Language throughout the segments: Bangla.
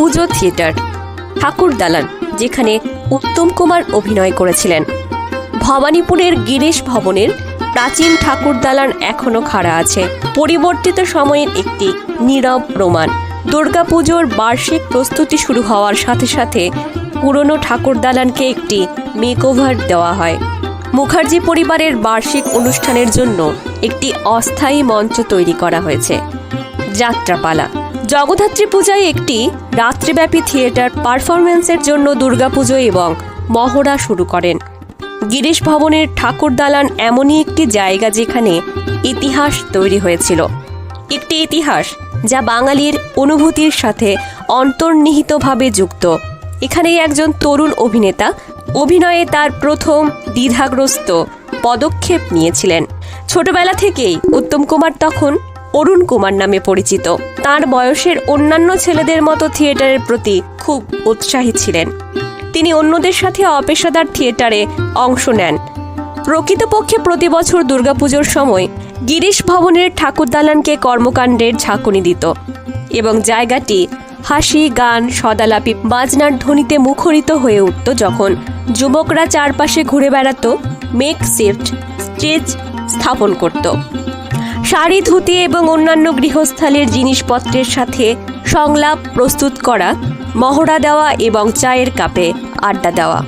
পুজো থিয়েটার। ঠাকুর দালান, যেখানে উত্তম কুমার অভিনয় করেছিলেন। ভবানীপুরের গিরিশ ভবনের প্রাচীন ঠাকুর দালান এখনও খাড়া আছে। পরিবর্তিত সময়ের একটি নীরব প্রমাণ। দুর্গাপুজোর বার্ষিক প্রস্তুতি শুরু হওয়ার সাথে সাথে পুরনো ঠাকুর দালানকে একটি মেকওভার দেওয়া হয়। মুখার্জি পরিবারের বার্ষিক অনুষ্ঠানের জন্য একটি অস্থায়ী মঞ্চ তৈরি করা হয়েছে। যাত্রাপালা জগদ্ধাত্রী পূজায় একটি রাত্রিব্যাপী থিয়েটার পারফরমেন্সের জন্য দুর্গাপুজো এবং মহড়া শুরু করেন। গিরিশ ভবনের ঠাকুর দালান এমনই একটি জায়গা যেখানে ইতিহাস তৈরি হয়েছিল। একটি ইতিহাস যা বাঙালির অনুভূতির সাথে অন্তর্নিহিতভাবে যুক্ত। এখানেই একজন তরুণ অভিনেতা অভিনয়ে তার প্রথম দ্বিধাগ্রস্ত পদক্ষেপ নিয়েছিলেন। ছোটবেলা থেকেই উত্তম কুমার তখন অরুণ কুমার নামে পরিচিত। তার বয়সের অন্যান্য ছেলেদের মতো থিয়েটারের প্রতি খুব উৎসাহী ছিলেন। তিনি অন্যদের সাথে অপেশাদার থিয়েটারে অংশ নেন। প্রকৃতপক্ষে প্রতি বছর দুর্গাপুজোর সময় গিরিশ ভবনের ঠাকুর দালানকে কর্মকাণ্ডের ঝাঁকুনি দিত এবং জায়গাটি হাসি, গান, সদালাপি, বাজনার ধ্বনিতে মুখরিত হয়ে উঠত যখন যুবকরা চারপাশে ঘুরে বেড়াতো মেক শিফট স্টেজ স্থাপন করত। শাড়ি, ধুতি এবং অন্যান্য গৃহস্থালের জিনিসপত্রের সাথে সংলাপ প্রস্তুত করা, মহড়া দেওয়া এবং চায়ের কাপে আড্ডা দেওয়া।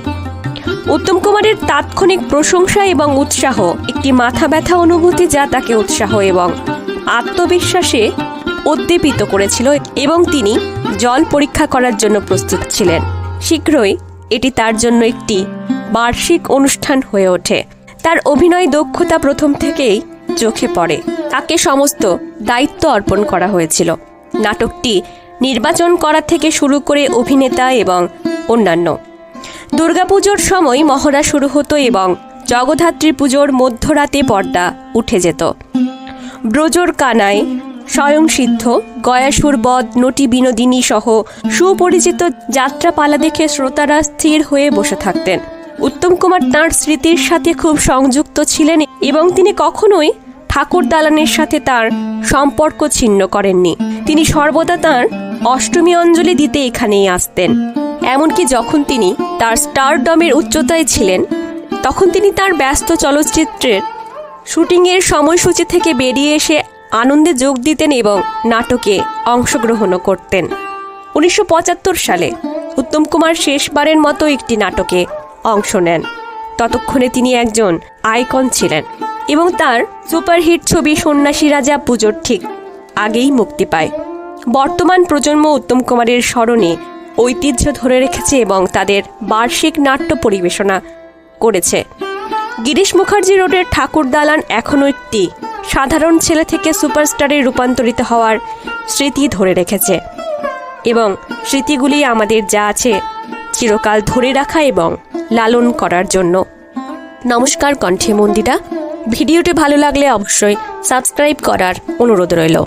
উত্তম কুমারের তাৎক্ষণিক প্রশংসা এবং উৎসাহ একটি মাথা ব্যথা অনুভূতি যা তাকে উৎসাহ এবং আত্মবিশ্বাসে উদ্দীপিত করেছিল এবং তিনি জল পরীক্ষা করার জন্য প্রস্তুত ছিলেন। শীঘ্রই এটি তার জন্য একটি বার্ষিক অনুষ্ঠান হয়ে ওঠে। তার অভিনয় দক্ষতা প্রথম থেকেই চোখে পড়ে। তাকে সমস্ত দায়িত্ব অর্পণ করা হয়েছিল? নাটকটি নির্বাচন করা থেকে শুরু করে অভিনেতা এবং অন্যান্য। দুর্গাপুজোর সময় মহড়া শুরু হতো এবং জগদ্ধাত্রী পুজোর মধ্যরাতে পর্দা উঠে যেত। ব্রজর কানায় স্বয়ংসিদ্ধ, গয়াসুর বধ, নটি বিনোদিনী সহ সুপরিচিত যাত্রাপালা দেখে শ্রোতারা স্থির হয়ে বসে থাকতেন। উত্তম কুমার তাঁর স্মৃতির সাথে খুব সংযুক্ত ছিলেন এবং তিনি কখনোই ঠাকুর দালানের সাথে তার সম্পর্ক ছিন্ন করেননি। তিনি সর্বদা তাঁর অষ্টমী অঞ্জলি দিতে এখানেই আসতেন। এমনকি যখন তিনি তার স্টারডমের উচ্চতায় ছিলেন, তখন তিনি তার ব্যস্ত চলচ্চিত্রের শুটিংয়ের সময়সূচি থেকে বেরিয়ে এসে আনন্দে যোগ দিতেন এবং নাটকে অংশগ্রহণও করতেন। উনিশশো পঁচাত্তর সালে উত্তম কুমার শেষবারের মতো একটি নাটকে অংশ নেন। ততক্ষণে তিনি একজন আইকন ছিলেন। এবং তার সুপারহিট ছবি সন্ন্যাসী রাজা পুজোর ঠিক আগেই মুক্তি পায়। বর্তমান প্রজন্ম উত্তম কুমারের স্মরণে ঐতিহ্য ধরে রেখেছে এবং তাদের বার্ষিক নাট্য পরিবেশনা করেছে। গিরিশ মুখার্জি রোডের ঠাকুর দালান এখনও একটি সাধারণ ছেলে থেকে সুপারস্টারে রূপান্তরিত হওয়ার স্মৃতি ধরে রেখেছে এবং স্মৃতিগুলি আমাদের যা আছে চিরকাল ধরে রাখা এবং লালন করার জন্য। নমস্কার, কণ্ঠে মন্দিরা। ভিডিওটি ভালো লাগলে অবশ্যই সাবস্ক্রাইব করার অনুরোধ রইল।